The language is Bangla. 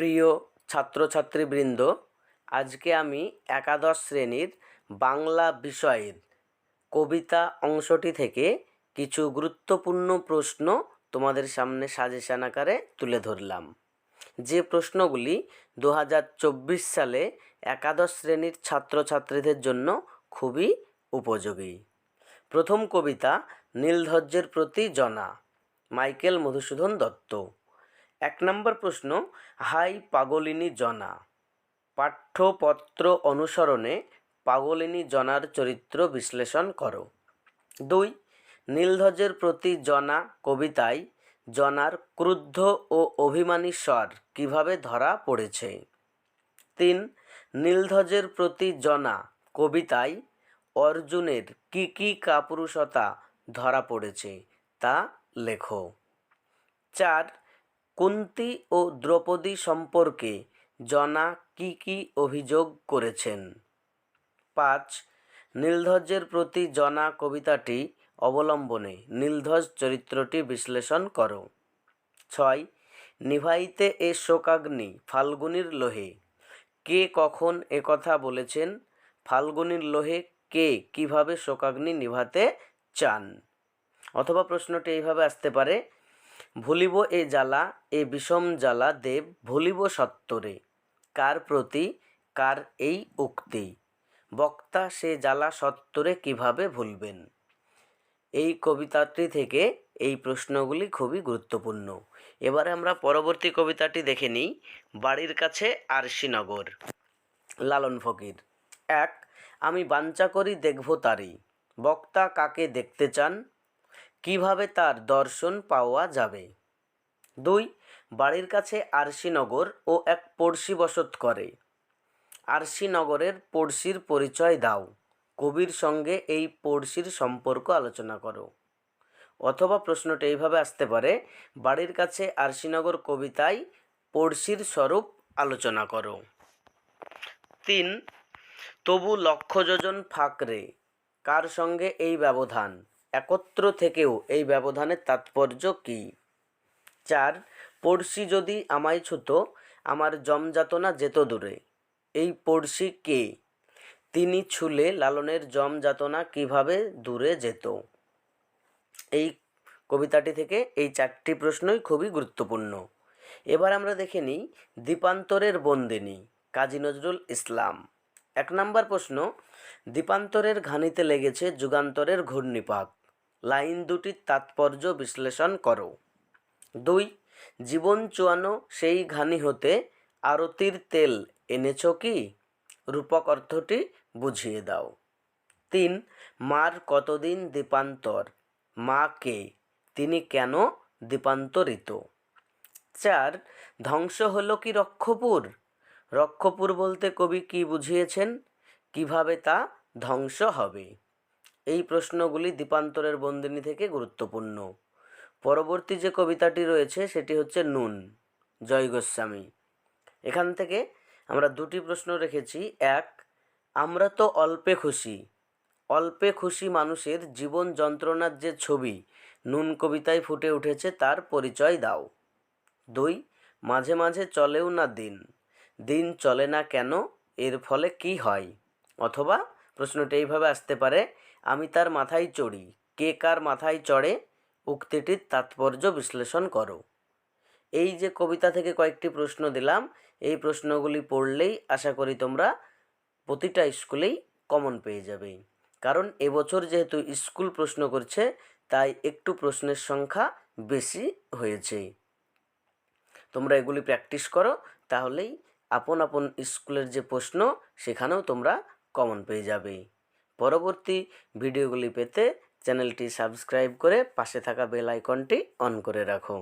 প্রিয় ছাত্রছাত্রীবৃন্দ, আজকে আমি একাদশ শ্রেণির বাংলা বিষয়ের কবিতা অংশটি থেকে কিছু গুরুত্বপূর্ণ প্রশ্ন তোমাদের সামনে সাজেশন আকারে তুলে ধরলাম। যে প্রশ্নগুলি দু হাজার চব্বিশ সালে একাদশ শ্রেণির ছাত্রছাত্রীদের জন্য খুবই উপযোগী। প্রথম কবিতা নীলধ্বজ্যের প্রতি জনা, মাইকেল মধুসূদন দত্ত। এক নম্বর প্রশ্ন, হাই পাগলিনী জনা। পাঠ্যপত্র অনুসরণে পাগলিনী জনার চরিত্র বিশ্লেষণ করো। দুই, নীলধ্বজের প্রতি জনা কবিতায় জনার ক্রুদ্ধ ও অভিমানী স্বর কীভাবে ধরা পড়েছে? তিন, নীলধ্বজের প্রতি জনা কবিতায় অর্জুনের কী কী কাপুরুষতা ধরা পড়েছে তা লেখো। চার কুন্তি ও দ্রৌপদী সম্পর্কে জনা কী কী অভিযোগ করেছেন? পাঁচ নীলধ্বজের প্রতি জনা কবিতাটি অবলম্বনে নীলধ্বজ চরিত্রটি বিশ্লেষণ করো। ছয়, নিভাইতে এ শোকাগ্নি ফাল্গুনির লোহে। কে কখন একথা বলেছেন? ফাল্গুনির লোহে কে কীভাবে শোকাগ্নি নিভাতে চান? অথবা প্রশ্নটি এইভাবে আসতে পারে ভুলিব এ জ্বালা, এ বিষম জ্বালা দেব, ভুলিব সত্তরে। কার প্রতি, কার এই উক্তি? বক্তা, সে জ্বালা সত্তরে কীভাবে ভুলবেন? এই কবিতাটি থেকে এই প্রশ্নগুলি খুবই গুরুত্বপূর্ণ। এবারে আমরা পরবর্তী কবিতাটি দেখে নিই, বাড়ির কাছে আরশিনগর। লালন ফকির, এক, আমি বাঞ্চা করি, দেখব তারি। বক্তা, কাকে দেখতে চান? কীভাবে তার দর্শন পাওয়া যাবে? দুই, বাড়ির কাছে আরশিনগর ও এক পড়শি বসত করে। আরশিনগরের পড়শির পরিচয় দাও। কবির সঙ্গে এই পড়শির সম্পর্ক আলোচনা করো। অথবা প্রশ্নটি এইভাবে আসতে পারে, বাড়ির কাছে আরশিনগর কবিতায় পড়শির স্বরূপ আলোচনা করো। তিন, তবু লক্ষ যোজন ফাঁকরে কার সঙ্গে এই ব্যবধান? একত্র থেকেও এই ব্যবধানের তাৎপর্য কী? চার, পড়শি যদি আমায় ছুতো, আমার জমযাতনা যেত দূরে। এই পড়শি কে? তিনি ছুলে লালনের জমযাতনা কীভাবে দূরে যেত? এই কবিতাটি থেকে এই চারটি প্রশ্নই খুবই গুরুত্বপূর্ণ। এবার আমরা দেখে নিই দীপান্তরের বন্দিনী, কাজী নজরুল ইসলাম। এক নম্বর প্রশ্ন, দীপান্তরের ঘানিতে লেগেছে যুগান্তরের ঘূর্ণিপাক লাইন দুটির তাৎপর্য বিশ্লেষণ করো। দুই, জীবন চুয়ানো সেই ঘানি হতে আরতির তেল এনেছ কি? রূপক অর্থটি বুঝিয়ে দাও। তিন, মার কতদিন দীপান্তর? মা কে? তিনি কেন দীপান্তরিত? চার, ধ্বংস হলো কি রক্ষপুর? রক্ষপুর বলতে কবি কি বুঝিয়েছেন? কীভাবে তা ধ্বংস হবে? এই প্রশ্নগুলি দীপান্তরের বন্দিনী থেকে গুরুত্বপূর্ণ। পরবর্তী যে কবিতাটি রয়েছে, সেটি হচ্ছে নুন, জয় গোস্বামী। এখান থেকে আমরা দুটি প্রশ্ন রেখেছি। এক, আমরা তো অল্পে খুশি। অল্পে খুশি মানুষের জীবন যন্ত্রণার যে ছবি, নুন কবিতায় ফুটে উঠেছে, তার পরিচয় দাও। দুই, মাঝে মাঝে চলেও না দিন। দিন চলে না কেন? এর ফলে কি হয়? অথবা প্রশ্নটি এইভাবে আসতে পারে আমি তার মাথায় চড়ি। কে কার মাথায় চড়ে, উক্তিটির তাৎপর্য বিশ্লেষণ করো। এই যে কবিতা থেকে কয়েকটি প্রশ্ন দিলাম, এই প্রশ্নগুলি পড়লেই আশা করি তোমরা প্রতিটা স্কুলেই কমন পেয়ে যাবে। কারণ এবছর যেহেতু স্কুল প্রশ্ন করছে, তাই একটু প্রশ্নের সংখ্যা বেশি হয়েছে। তোমরা এগুলি প্র্যাকটিস করো, তাহলেই আপন আপন স্কুলের যে প্রশ্ন, সেখানেও তোমরা কমন পেয়ে যাবে। পরবর্তী ভিডিওগুলি পেতে চ্যানেলটি সাবস্ক্রাইব করে পাশে থাকা বেল আইকনটি অন করে রাখো।